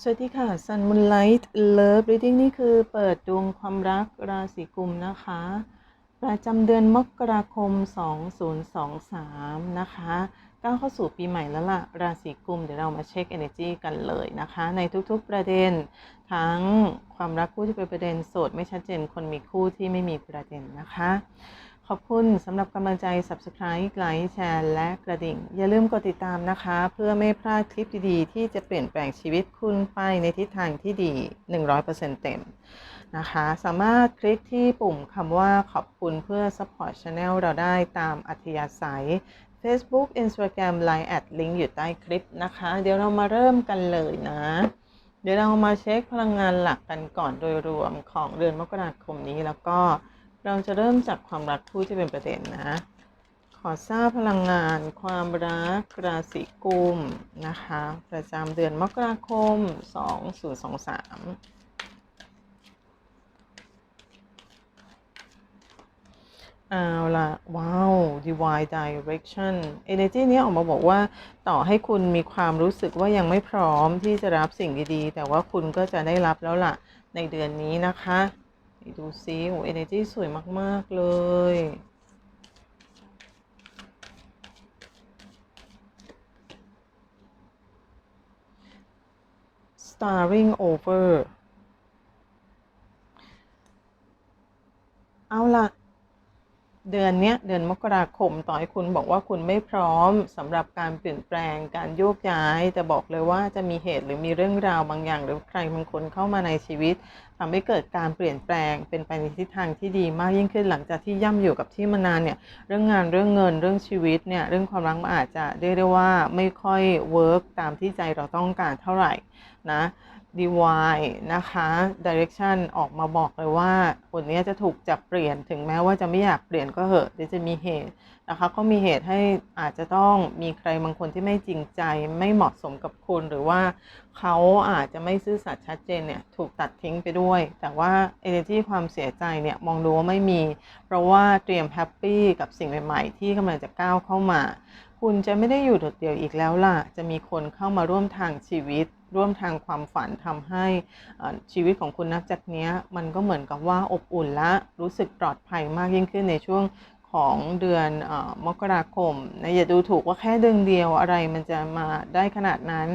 สวัสดีค่ะ Sun Moonlight Love Reading นี่คือเปิดดวงความรักราศีกุมนะคะ ประจำเดือนมกราคม 2023 นะคะก้าวเข้าสู่ปีใหม่แล้วล่ะ ราศีกุมเดี๋ยวเรามาเช็ค energy กันเลยนะคะ ในทุกๆประเด็น ทั้งความรักคู่ที่เป็นประเด็นโสดไม่ชัดเจนคนมีคู่ที่ไม่มีประเด็นนะคะ ขอบคุณสำหรับกำลังใจ Subscribe ไลค์แชร์ และกระดิ่ง อย่าลืมกดติดตามนะคะ เพื่อไม่พลาดคลิปดีๆ ที่จะเปลี่ยนแปลงชีวิตคุณไปในทิศทางที่ดี 100%เต็มนะคะ สามารถคลิกที่ปุ่มคำว่าขอบคุณเพื่อ support channel เราได้ตามอัธยาศัย Facebook Instagram Line แอดลิงก์อยู่ใต้คลิปนะคะ เดี๋ยวเรามาเริ่มกันเลยนะ เดี๋ยวเรามาเช็คพลังงานหลักกันก่อนโดยรวมของเดือนมกราคมนี้แล้วก็ เราจะเริ่มจากความรักคู่ที่เป็นประเด็นนะ ขอทราบพลังงาน ความรักราศีกุมนะคะ ประจำเดือนมกราคม 2023เอาละว้าว divine direction energy นี้ออกมาบอกว่าต่อให้คุณมีความรู้สึกว่ายังไม่พร้อมที่จะรับสิ่งดีๆ แต่ว่าคุณก็จะได้รับแล้วล่ะในเดือนนี้นะคะ ดูซิโอเอเนจีสวยมาก ๆ เลย starring over เอาละ เดือนนี้เดือนมกราคมต่อให้คุณบอกว่าคุณไม่พร้อมสำหรับการเปลี่ยนแปลงการโยกย้าย แต่บอกเลยว่าจะมีเหตุหรือมีเรื่องราวบางอย่าง หรือใครบางคนเข้ามาในชีวิตทำให้เกิดการเปลี่ยนแปลงเป็นไปในทิศทางที่ดีมากยิ่งขึ้นหลังจากที่ย่ำอยู่กับที่มานานเนี่ยเรื่องงานเรื่องเงินเรื่องชีวิตเนี่ยเรื่องความรักมันอาจจะเรียกได้ว่าไม่ค่อยเวิร์กตามที่ใจเราต้องการเท่าไหร่นะ DY นะคะ Direction ออกมาบอกเลยว่าคนนี้จะถูกจับเปลี่ยนถึงแม้ว่าจะไม่อยากเปลี่ยนก็เหอะจะมีเหตุนะคะ ก็มีเหตุให้อาจจะต้องมีใครบางคนที่ไม่จริงใจไม่เหมาะสมกับคุณ หรือว่าเขาอาจจะไม่ซื่อสัตย์ชัดเจนเนี่ยถูกตัดทิ้งไปด้วย แต่ว่า energy ความเสียใจเนี่ยมองดูว่าไม่มี เพราะว่าเตรียมแฮปปี้กับสิ่งใหม่ๆ ที่กำลังจะก้าวเข้ามา คุณจะไม่ได้อยู่โดดเดี่ยวอีกแล้วล่ะ จะมีคนเข้ามาร่วมทางชีวิต ร่วมทางความฝันทำให้ชีวิตของคุณนับจากนี้มันก็เหมือนกับว่าอบอุ่นและรู้สึกปลอดภัยมากยิ่งขึ้นในช่วงของเดือนอมกราคมนะอย่าดูถูกว่าแค่เดือนเดียวอะไรมันจะมาได้ขนาดนั้น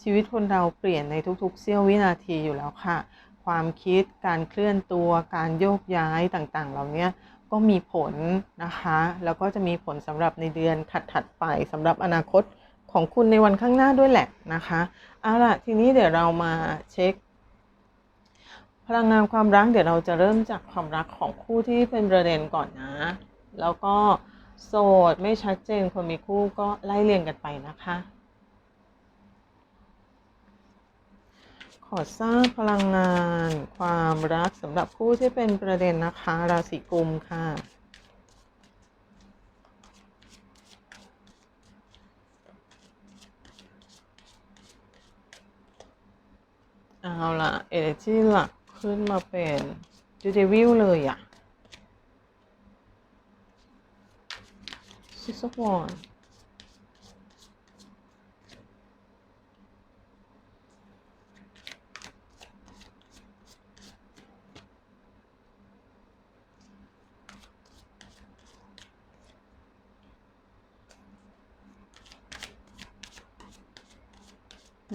ชีวิตคนเราเปลี่ยนในทุกๆ เสี้ยววินาทีอยู่แล้วค่ะ ความคิดการเคลื่อนตัวการโยกย้ายต่างๆเหล่านี้ก็มีผลนะคะ แล้วก็จะมีผลสำหรับในเดือนถัดๆไปสำหรับอนาคต ของคุณในวันข้างหน้าด้วยแหละนะคะเอาล่ะทีนี้เดี๋ยวเรามาเช็ค พลังงานความรักเดี๋ยวเราจะเริ่มจากความรักของคู่ที่เป็นประเด็นก่อนนะ แล้วก็โสดไม่ชัดเจนคนมีคู่ก็ไล่เรียงกันไปนะคะ ขอทราบพลังงานความรักสำหรับคู่ที่เป็นประเด็นนะคะ ราศีกุมค่ะ เอาล่ะ energy หลักขึ้นมาเป็นจูเดวิลเลยอะ Six of Wands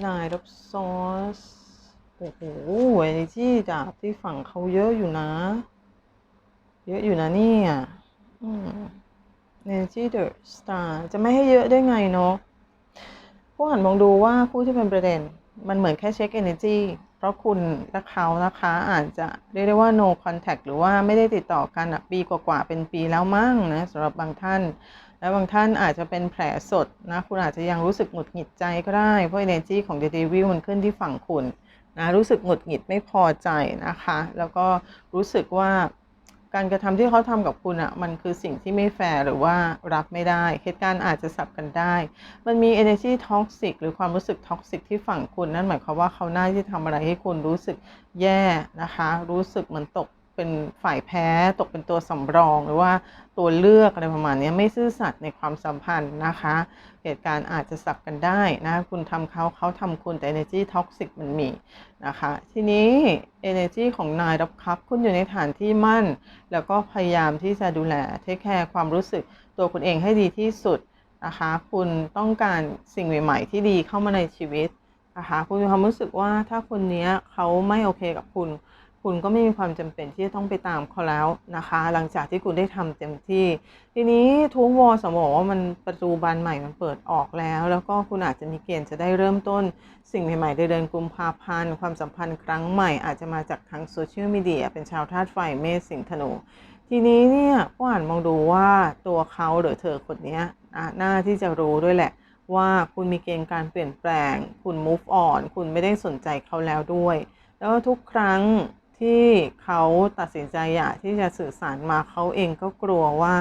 นายรับซอส โอ้โหเอเนจีดาบที่ฝั่งเขาเยอะอยู่นะ เยอะอยู่นะเนี่ยอืม Energy the Star จะไม่ให้เยอะได้ไงเนาะผู้หันมองดูว่าคู่ที่เป็นประเด็น มันเหมือนแค่เช็ค Energy เพราะคุณและเขานะคะอาจจะเรียกได้ว่า no contact หรือว่าไม่ได้ติดต่อกันปีกว่าๆเป็นปีแล้วมั้งนะสำหรับบางท่าน และบางท่านอาจจะเป็นแผลสดนะ คุณอาจจะยังรู้สึกหงุดหงิดใจก็ได้ เพราะ energy ของ The Devil มันขึ้นที่ฝั่งคุณ นะรู้สึกหงุดหงิดไม่พอใจนะคะ แล้วก็รู้สึกว่าการกระทำที่เขาทำกับคุณอะ่ะมันคือสิ่งที่ไม่แฟร์หรือว่ารับไม่ได้ เหตุการณ์อาจจะสับกันได้ มันมี energy toxic หรือความรู้สึก toxic ที่ฝั่งคุณ นั่นหมายความว่าเขาหน้าที่ทำอะไรให้คุณรู้สึกแย่นะคะ รู้สึกเหมือนตก เป็นฝ่ายแพ้ตกเป็นตัวสำรอง หรือว่าตัวเลือกอะไรประมาณนี้ไม่ซื่อสัตย์ในความสัมพันธ์นะคะ เหตุการณ์อาจจะสับกันได้นะ คุณทำเขาเขาทำคุณแต่ energy toxic มันมีนะคะ ทีนี้ energy ของนายรับครับ คุณอยู่ในฐานที่มั่น แล้วก็พยายามที่จะดูแลเทคแคร์ความรู้สึกตัวคุณเองให้ดีที่สุดนะคะ คุณต้องการสิ่งใหม่ๆที่ดีเข้ามาในชีวิตนะคะคุณมีความรู้สึกว่าถ้าคนนี้เขาไม่โอเคกับคุณ คุณก็ไม่มีความจำเป็นที่จะต้องไปตามเขาแล้วนะคะ หลังจากที่คุณได้ทำเต็มที่ ทีนี้ทุกวอสมองว่ามันประตูบานใหม่มันเปิดออกแล้ว แล้วก็คุณอาจจะมีเกณฑ์จะได้เริ่มต้น สิ่งใหม่ๆในเดือนกุมภาพันธ์ความสัมพันธ์ครั้งใหม่อาจจะมาจากทางโซเชียลมีเดียเป็นชาวธาตุไฟเมษสิงห์ธนูทีนี้เนี่ยผู้อ่านมองดูว่าตัวเขาหรือเธอคนนี้น่าที่จะรู้ด้วยแหละว่าคุณมีเกณฑ์การเปลี่ยนแปลง คุณ move on คุณไม่ได้สนใจเขาแล้วด้วย แล้วทุกครั้ง ที่เขาตัดสินใจอยากที่จะสื่อสารมาเขาเองก็กลัวว่า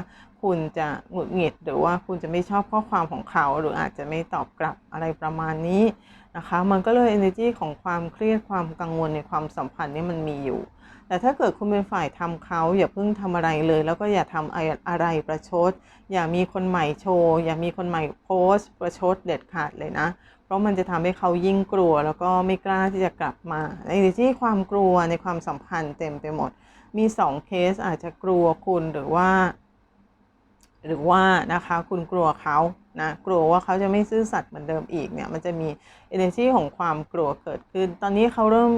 คุณจะหงุดหงิดหรือว่าคุณจะไม่ชอบข้อความของเขา หรืออาจจะไม่ตอบกลับอะไรประมาณนี้นะคะ มันก็เลย energy ของความเครียดความกังวลในความสัมพันธ์นี่มันมีอยู่ แต่ถ้าเกิดคุณเป็นฝ่ายทำเขาอย่าเพิ่งทำอะไรเลย แล้วก็อย่าทำอะไรประชด อย่ามีคนใหม่โชว์ อย่ามีคนใหม่โพสต์ประชดเด็ดขาดเลยนะ เพราะมันจะทำให้เขายิ่งกลัว แล้วก็ไม่กล้าที่จะกลับมาในที่ความกลัวในความสัมพันธ์เต็มไปหมด มีสองเคสอาจจะกลัวคุณหรือว่า หรือว่านะคะคุณกลัวเขานะกลัวว่าเขาจะไม่ซื่อสัตย์เหมือนเดิมอีกเนี่ยมันจะมี energy ของความกลัวเกิดขึ้น ตอนนี้เขาเริ่ม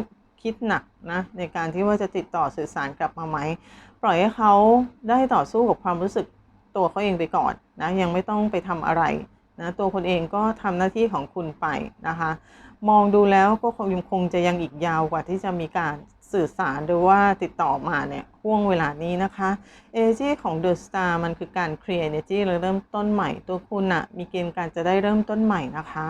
คิดหนักนะในการที่ว่าจะติดต่อสื่อสารกลับมาไหม ปล่อยให้เขาได้ต่อสู้กับความรู้สึกตัวเขาเองไปก่อนนะยังไม่ต้องไปทำอะไรนะตัวคนเองก็ทำหน้าที่ของคุณไปนะคะ มองดูแล้วก็คงยังคงจะยังอีกยาวกว่าที่จะมีการสื่อสารหรือว่าติดต่อมาเนี่ยห่วงเวลานี้นะคะ energy ของ The Star มันคือการ create energy หรือเริ่มต้นใหม่ตัวคุณอะมีเกณฑ์การจะได้เริ่มต้นใหม่นะคะ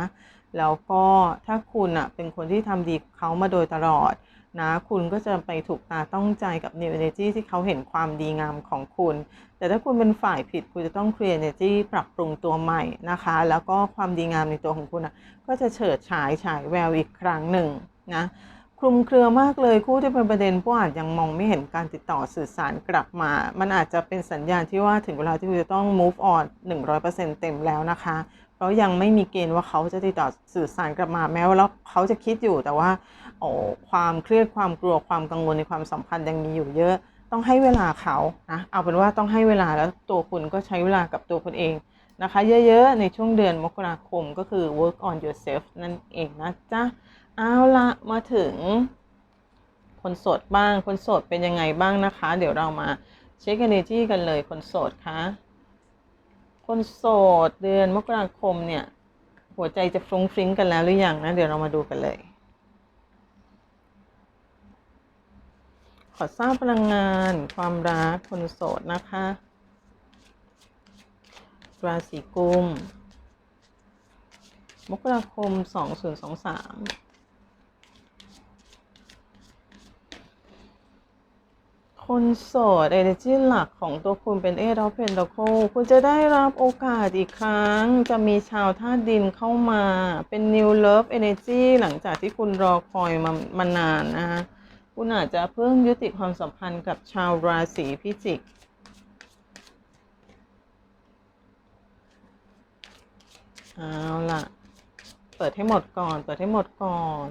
แล้วก็ถ้าคุณอะเป็นคนที่ทำดีเขามาโดยตลอดนะ คุณก็จะไปถูกตาต้องใจกับ new energy ที่เขาเห็นความดีงามของคุณ แต่ถ้าคุณเป็นฝ่ายผิด คุณจะต้อง create energy ปรับปรุงตัวใหม่นะคะ แล้วก็ความดีงามในตัวของคุณอะก็จะเฉิดฉายฉายแววอีกครั้งหนึ่งนะคลุมเครือมากเลยคู่ที่เป็นประเด็นผู้อาจยังมองไม่เห็นการติดต่อสื่อสารกลับมา มันอาจจะเป็นสัญญาณที่ว่าถึงเวลาที่คุณจะต้อง move on 100%เต็มแล้วนะคะ เรายังไม่มีเกณฑ์ว่าเขาจะติดต่อสื่อสารกลับมาแม้ว่าเขาจะคิดอยู่แต่ว่าโอ้ความเครียดความกลัวความกังวลในความสัมพันธ์ยังมีอยู่เยอะ ต้องให้เวลาเขานะเอาเป็นว่าต้องให้เวลาแล้วตัวคุณก็ใช้เวลากับตัวคุณเองนะคะ เยอะๆ ในช่วงเดือนมกราคมก็คือ work on yourself นั่นเองนะจ๊ะเอาละมาถึง คนโสดบ้างคนโสดเป็นยังไงบ้างนะคะ เดี๋ยวเรามาเช็ค energy กันเลยคนโสดคะ คนโสดเดือนมกราคมเนี่ย หัวใจจะฟรุ้งฟริ้งกันแล้วหรือยังนะ เดี๋ยวเรามาดูกันเลย ขอทราบพลังงานความรักคนโสดนะคะ ราศีกุม มกราคม 2023 คนโสด energy หลักของตัวคุณเป็นเอราเพนต c โคคุณจะได้รับโอกาสอีกครั้ง จะมีชาวธาตุดินเข้ามา เป็น new love energy หลังจากที่คุณรอคอยมามานานนะคะคุณอาจจะเพิ่งยุติความสัมพันธ์กับชาวราศีพิจิกเอาล่ะ เปิดให้หมดก่อน เปิดให้หมดก่อน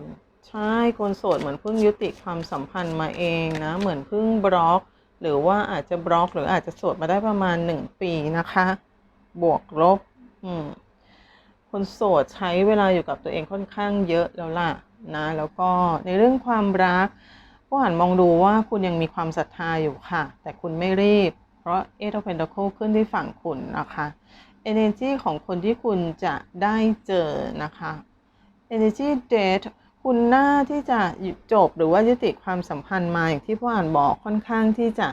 ใช่คนโสดเหมือนเพิ่งยุติความสัมพันธ์มาเองนะ เหมือนเพิ่งบล็อก หรือว่าอาจจะบล็อกหรืออาจจะโสดมาได้ประมาณหนึ่งปีนะคะ บวกลบ อืมคนโสดใช้เวลาอยู่กับตัวเองค่อนข้างเยอะแล้วล่ะนะแล้วก็ในเรื่องความรักก็หันมองดูว่าคุณยังมีความศรัทธาอยู่ค่ะ แต่คุณไม่รีบ เพราะเอทอเพน t โคขึ้นที่ฝั่งคุณนะคะ energy ของคนที่คุณจะได้เจอนะคะ energy date คุณหน้าที่จะจบหรือว่ายุติความสัมพันธ์มาอย่างที่พ่ออ่านบอกค่อนข้างที่จะ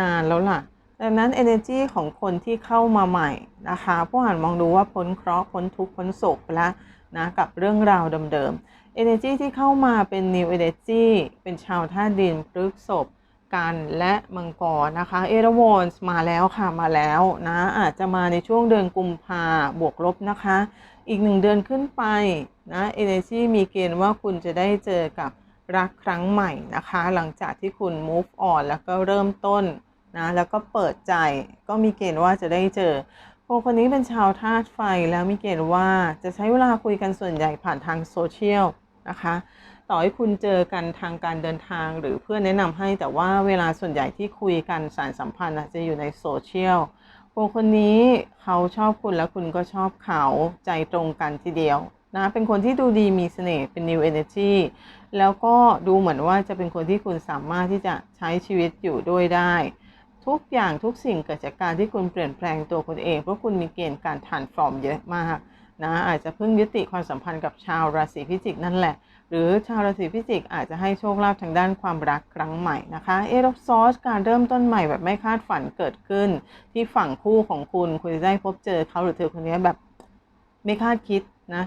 นานแล้วล่ะดังนั้น energy ของคนที่เข้ามาใหม่นะคะพ่ออ่านมองดูว่าพ้นเคราะห์พ้นทุกข์พ้นโศกไปแล้วนะกับเรื่องราวเดิมๆ energy ที่เข้ามาเป็น new energy เป็นชาวธาดินพฤกษบกันและมังกรนะคะเอราโวนส์มาแล้วค่ะมาแล้วนะอาจจะมาในช่วงเดือนกุมภาบวกลบนะคะ อีกหนึ่งเดือนขึ้นไปนะเอเนจีมีเกณฑ์ว่าคุณจะได้เจอกับรักครั้งใหม่นะคะ หลังจากที่คุณ move on แล้วก็เริ่มต้นนะแล้วก็เปิดใจก็มีเกณฑ์ว่าจะได้เจอคนคนนี้เป็นชาวธาตุไฟแล้วมีเกณฑ์ว่าจะใช้เวลาคุยกันส่วนใหญ่ผ่านทางโซเชียลนะคะต่อให้คุณเจอกันทางการเดินทางหรือเพื่อนแนะนำให้แต่ว่าเวลาส่วนใหญ่ที่คุยกันสารสัมพันธ์จะอยู่ในโซเชียล คนคนนี้เขาชอบคุณแล้วคุณก็ชอบเขาใจตรงกันทีเดียวนะเป็นคนที่ดูดีมีเสน่ห์เป็น new energy แล้วก็ดูเหมือนว่าจะเป็นคนที่คุณสามารถที่จะใช้ชีวิตอยู่ด้วยได้ ทุกอย่างทุกสิ่งเกิดจากการที่คุณเปลี่ยนแปลงตัวคุณเอง เพราะคุณมีเกณฑ์การทานฟอร์มเยอะมากนะอาจจะเพิ่งยุติความสัมพันธ์กับชาวราศีพิจิกนั่นแหละ หรือชาวราศีพิจิกอาจจะให้โชคลาภทางด้านความรักครั้งใหม่นะคะ เอรอซอสการเริ่มต้นใหม่แบบไม่คาดฝันเกิดขึ้น ที่ฝั่งคู่ของคุณคุณจะได้พบเจอเขาหรือเธอคนนี้แบบไม่คาดคิดนะ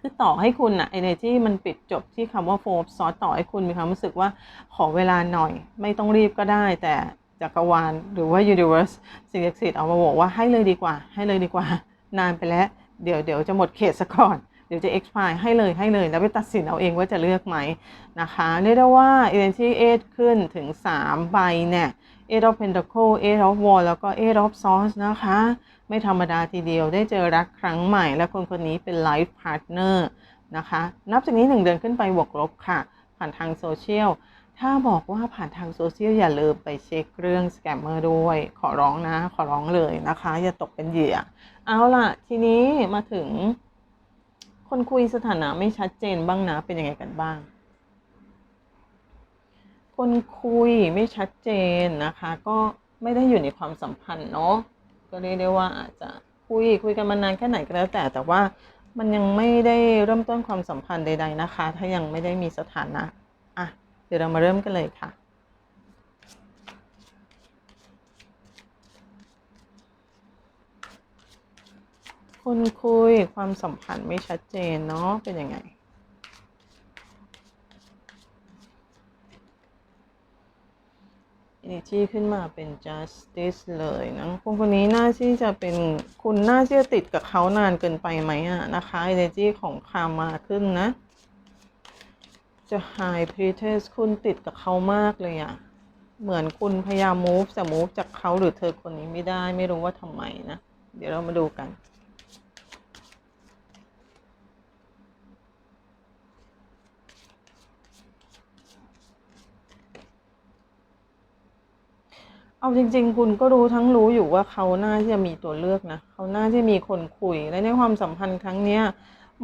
คือต่อให้คุณอะ energy มันปิดจบที่คำว่าโฟร์ซอสต่อให้คุณมีความรู้สึกว่าขอเวลาหน่อย ไม่ต้องรีบก็ได้ แต่จักรวาลหรือว่า universe สิ่งศักดิ์สิทธิ์ออกมาบอกว่าให้เลยดีกว่า ให้เลยดีกว่า นานไปแล้ว เดี๋ยวเดี๋ยวจะหมดเขตซะก่อน เดี๋ยวจะ expire ให้เลยให้เลย แล้วไปตัดสินเอาเองว่าจะเลือกไหมนะคะเรียกได้ว่า energy 8ขึ้นถึง 3 ใบเนี่ย eight of pentacle eight of wand แล้วก็ eight of swords นะคะ ไม่ธรรมดาทีเดียวได้เจอรักครั้งใหม่ และคนคนนี้เป็น life partner นะคะ นับจากนี้ 1 เดือนขึ้นไปบวกลบค่ะ ผ่านทางโซเชียลถ้าบอกว่าผ่านทางโซเชียลอย่าลืมไปเช็คเรื่องสแกมเมอร์ด้วย ขอร้องนะ ขอร้องเลยนะคะ อย่าตกเป็นเหยื่อ เอาล่ะ ทีนี้มาถึง คนคุยสถานะไม่ชัดเจนบ้างนะ เป็นยังไงกันบ้าง คนคุยไม่ชัดเจนนะคะ ก็ไม่ได้อยู่ในความสัมพันธ์เนาะก็เรียกได้ว่าอาจจะคุยคุยกันมานานแค่ไหนก็แล้วแต่แต่ว่ามันยังไม่ได้เริ่มต้นความสัมพันธ์ใด ๆนะคะ ถ้ายังไม่ได้มีสถานะอะเดี๋ยวเรามาเริ่มกันเลยค่ะ คนคุยความสัมพันธ์ไม่ชัดเจนเนาะเป็นยังไง energy ขึ้นมาเป็น justice เลยนะคนคนนี้น่าที่จะเป็นคุณน่าที่จะติดกับเขานานเกินไปไหมอะนะคะ energy ของคามาขึ้นนะ จะ high priestess คุณติดกับเขามากเลยอะเหมือนคุณพยายาม move แต่ move จากเขาหรือเธอคนนี้ไม่ได้ไม่รู้ว่าทำไมนะ เดี๋ยวเรามาดูกัน เอาจริง ๆ คุณก็รู้ทั้งรู้อยู่ว่าเขาน่าที่จะมีตัวเลือกนะเขาน่าที่มีคนคุยและในความสัมพันธ์ครั้งเนี้ย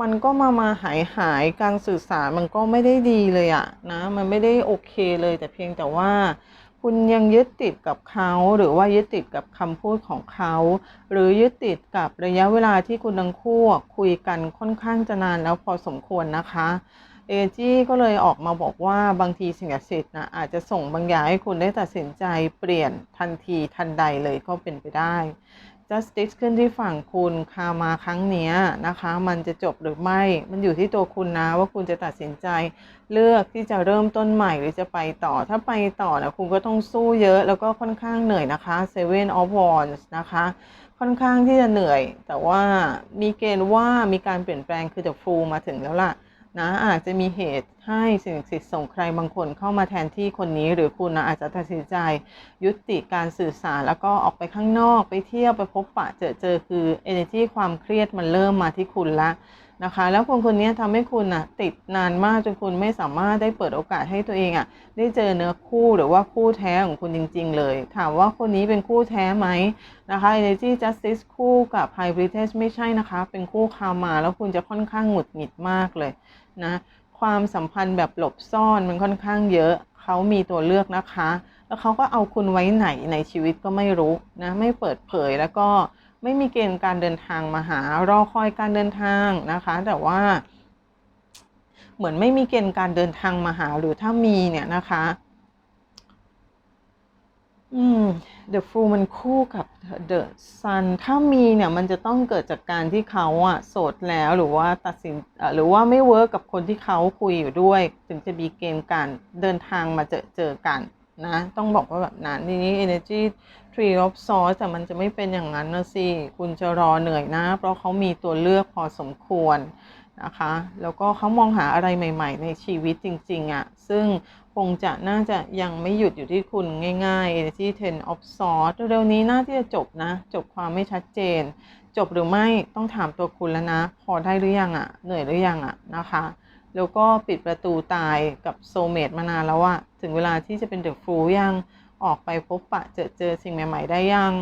มันก็มามาหายหายการสื่อสารมันก็ไม่ได้ดีเลยอะนะ มันไม่ได้โอเคเลย แต่เพียงแต่ว่า คุณยังยึดติดกับเขาหรือว่ายึดติดกับคำพูดของเขา หรือยึดติดกับระยะเวลาที่คุณทั้งคู่คุยกันค่อนข้างจะนานแล้วพอสมควรนะคะ เอจี้ก็เลยออกมาบอกว่าบางทีสิ่งศักดิ์สิทธิ์นะอาจจะส่งบางอย่างให้คุณได้ตัดสินใจเปลี่ยนทันทีทันใดเลยก็เป็นไปได้ justice ขึ้นที่ฝั่งคุณคามาครั้งนี้นะคะ มันจะจบหรือไม่ มันอยู่ที่ตัวคุณนะว่าคุณจะตัดสินใจ เลือกที่จะเริ่มต้นใหม่หรือจะไปต่อ ถ้าไปต่อนะคุณก็ต้องสู้เยอะแล้วก็ค่อนข้างเหนื่อยนะคะ seven of wands นะคะค่อนข้างที่จะเหนื่อย แต่ว่ามีเกณฑ์ว่ามีการเปลี่ยนแปลงคือ the full มาถึงแล้วล่ะ นะอาจจะมีเหตุให้สิ่งศักดิ์สิทธิ์ส่งใครบางคนเข้ามาแทนที่คนนี้ หรือคุณนะอาจจะตัดสินใจยุติการสื่อสารแล้วก็ออกไปข้างนอกไปเที่ยวไปพบปะเจอเจอคือ energy ความเครียดมันเริ่มมาที่คุณละนะคะแล้วคนคนนี้ทำให้คุณอะติดนานมากจนคุณไม่สามารถได้เปิดโอกาสให้ตัวเองอะได้เจอเนื้อคู่หรือว่าคู่แท้ของคุณจริง ๆ เลย ถามว่าคนนี้เป็นคู่แท้ไหมนะคะ energy justice คู่กับ high priestess ไม่ใช่นะคะ เป็นคู่คามา แล้วคุณจะค่อนข้างหงุดหงิดมากเลย นะ ความสัมพันธ์แบบหลบซ่อนมันค่อนข้างเยอะ เขามีตัวเลือกนะคะ แล้วเขาก็เอาคุณไว้ไหนในชีวิตก็ไม่รู้นะ ไม่เปิดเผยแล้วก็ไม่มีเกณฑ์การเดินทางมาหารอคอยการเดินทางนะคะ แต่ว่า เหมือนไม่มีเกณฑ์การเดินทางมาหาหรือถ้ามีเนี่ยนะคะ อืม The Fool มันคู่กับ The Sun ถ้ามีเนี่ยมันจะต้องเกิดจากการที่เขาอะโสดแล้วหรือว่าตัดสินหรือว่าไม่เวิร์กกับคนที่เขาคุยอยู่ด้วย ถึงจะมีเกณฑ์การเดินทางมาเจอเจอกันนะ ต้องบอกว่าแบบนั้นทีนี้ Energy Tree of Swords แต่มันจะไม่เป็นอย่างนั้นนะสิ คุณจะรอเหนื่อยนะ เพราะเขามีตัวเลือกพอสมควรนะคะ แล้วก็เขามองหาอะไรใหม่ ๆ ในชีวิตจริง ๆอะ่ะ ซึ่ง คงจะน่าจะยังไม่หยุดอยู่ที่คุณง่ายๆที่ ten of swords เร็วๆนี้น่าที่จะจบนะ จบความไม่ชัดเจน จบหรือไม่ต้องถามตัวคุณแล้วนะ พอได้หรือยังอะ่ะ เหนื่อยหรือยังอะ่ะนะคะ แล้วก็ปิดประตูตายกับโซเมตมานานแล้วอะถึงเวลาที่จะเป็นเดอะฟูยังออกไปพบปะเจอเจอสิ่งใหม่ ๆ ได้ยัง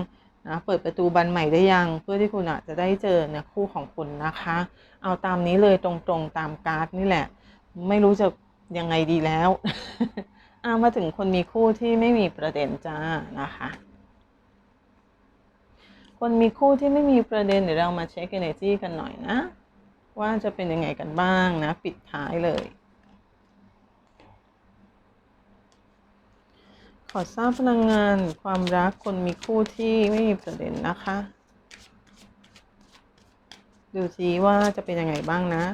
นะเปิดประตูบานใหม่ได้ยัง เพื่อที่คุณอาจจะได้เจอเนื้อคู่ของคุณนะคะ เอาตามนี้เลยตรงๆตามการ์ดนี่แหละ ไม่รู้จะ ยังไงดีแล้วอามาถึงคนมีคู่ที่ไม่มีประเด็นจ้านะคะ คนมีคู่ที่ไม่มีประเด็นเดี๋ยวเรามาเช็ค energy กันหน่อยนะ ว่าจะเป็นยังไงกันบ้างนะ ปิดท้ายเลย ขอทราบพลังงานความรักคนมีคู่ที่ไม่มีประเด็นนะคะ ดูซิว่าจะเป็นยังไงบ้างนะ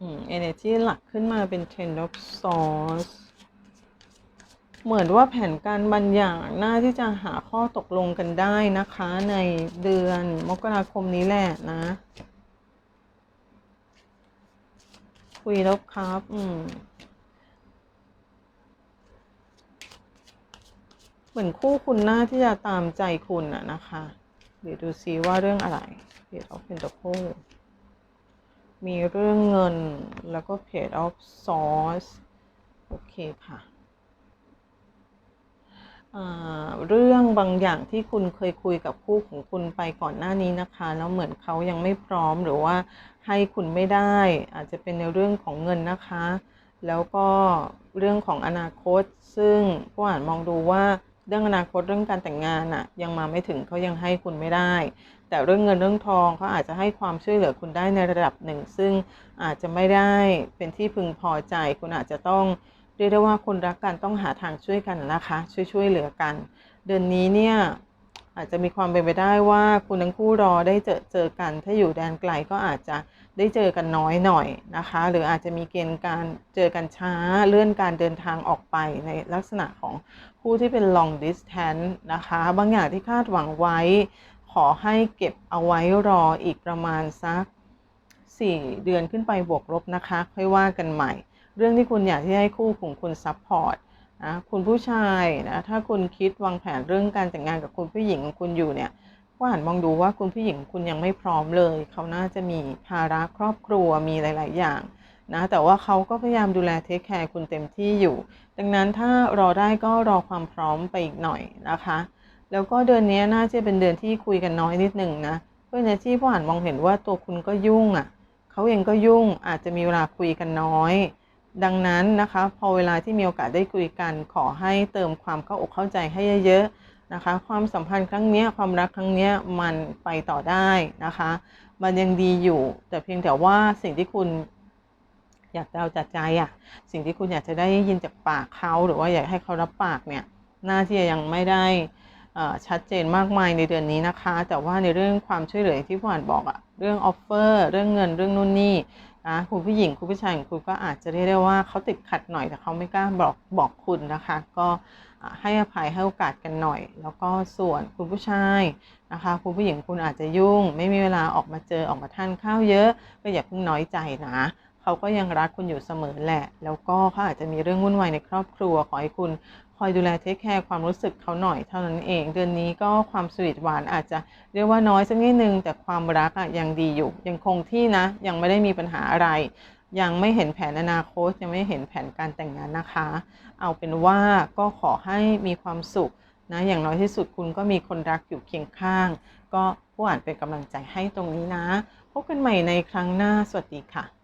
อืม energy หลักขึ้นมาเป็น ten of swords เหมือนว่าแผนการบางอย่างน่าที่จะหาข้อตกลงกันได้นะคะในเดือนมกราคมนี้แหละนะ คุยแล้วครับ อืมเหมือนคู่คุณน้าที่จะตามใจคุณอะนะคะ เดี๋ยวดูซิว่าเรื่องอะไร เดี๋ยวเอาเป็นตัวคู่ มีเรื่องเงินแล้วก็ paid off source โอเคค่ะเรื่องบางอย่างที่คุณเคยคุยกับคู่ของคุณไปก่อนหน้านี้นะคะ แล้วเหมือนเขายังไม่พร้อมหรือว่าให้คุณไม่ได้ อาจจะเป็นในเรื่องของเงินนะคะ แล้วก็เรื่องของอนาคต ซึ่งผู้อ่านมองดูว่า เรื่องอนาคตเรื่องการแต่งงานอะยังมาไม่ถึงเขายังให้คุณไม่ได้ แต่เรื่องเงินเรื่องทองเขาอาจจะให้ความช่วยเหลือคุณได้ในระดับหนึ่ง ซึ่งอาจจะไม่ได้เป็นที่พึงพอใจ คุณอาจจะต้องเรียกได้ว่าคนรักกันต้องหาทางช่วยกันนะคะ ช่วยช่วยเหลือกัน เดือนนี้เนี่ยอาจจะมีความเป็นไปได้ว่าคุณทั้งคู่รอได้เจอเจอกัน ถ้าอยู่แดนไกลก็อาจจะ ได้เจอกันน้อยหน่อยนะคะ หรืออาจจะมีเกณฑ์การเจอกันช้าเลื่อนการเดินทางออกไปในลักษณะของผู้ที่เป็น long distance นะคะ บางอย่างที่คาดหวังไว้ ขอให้เก็บเอาไว้รออีกประมาณสัก 4 เดือนขึ้นไปบวกลบนะคะ ค่อยว่ากันใหม่ เรื่องที่คุณอยากที่ให้คู่ของคุณซัพพอร์ตนะคุณผู้ชายนะถ้าคุณคิดวางแผนเรื่องการแต่งงานกับคุณผู้หญิงของคุณอยู่เนี่ย ก็หันมองดูว่าคุณผู้หญิงคุณยังไม่พร้อมเลย เขาน่าจะมีภาระครอบครัวมีหลาย ๆ อย่างนะแต่ว่าเขาก็พยายามดูแลเทคแคร์คุณเต็มที่อยู่ ดังนั้นถ้ารอได้ก็รอความพร้อมไปอีกหน่อยนะคะ แล้วก็เดือนนี้น่าจะเป็นเดือนที่คุยกันน้อยนิดหนึ่งนะเพราะในที่ผู้อ่านมองเห็นว่าตัวคุณก็ยุ่งอะ่ะเขาเองก็ยุ่งอาจจะมีเวลาคุยกันน้อย ดังนั้นนะคะ พอเวลาที่มีโอกาสได้คุยกันขอให้เติมความเข้าอกเข้าใจให้เยอะๆ นะคะ ความสัมพันธ์ครั้งนี้ความรักครั้งนี้มันไปต่อได้นะคะ มันยังดีอยู่ แต่เพียงแต่ว่าสิ่งที่คุณอยากจะเอาจัดใจอะ่ะสิ่งที่คุณอยากจะได้ยินจากปากเขาหรือว่าอยากให้เขารับปากเนี่ยน่าที่จะยังไม่ได้ชัดเจนมากมายในเดือนนี้นะคะ แต่ว่าในเรื่องความช่วยเหลือที่ผู้อ่านบอกอะเรื่องออฟเฟอร์เรื่องเงินเรื่องนู่นนี่นะคุณผู้หญิงคุณผู้ชายของคุณก็อาจจะเรียกได้ว่าเขาติดขัดหน่อยแต่เขาไม่กล้าบอกบอกคุณนะคะ ก็ ให้อภัยให้โอกาสกันหน่อย แล้วก็ส่วนคุณผู้ชายนะคะคุณผู้หญิงคุณอาจจะยุ่ง ไม่มีเวลาออกมาเจอออกมาทานข้าวเยอะ ก็อย่าเพิ่งน้อยใจนะเขาก็ยังรักคุณอยู่เสมอแหละ แล้วก็เขาอาจจะมีเรื่องวุ่นวายในครอบครัวขอให้คุณคอยดูแลเทคแคร์ความรู้สึกเขาหน่อยเท่านั้นเอง เดือนนี้ก็ความสวีทหวานอาจจะเรียกว่าน้อยสักนิดนึงแต่ความรักอะยังดีอยู่ ยังคงที่นะ ยังไม่ได้มีปัญหาอะไร ยังไม่เห็นแผนอนาคตยังไม่เห็นแผนการแต่งงานนะคะ เอาเป็นว่าก็ขอให้มีความสุขนะอย่างน้อยที่สุดคุณก็มีคนรักอยู่เคียงข้าง ก็ผู้อ่านเป็นกำลังใจให้ตรงนี้นะ พบกันใหม่ในครั้งหน้าสวัสดีค่ะ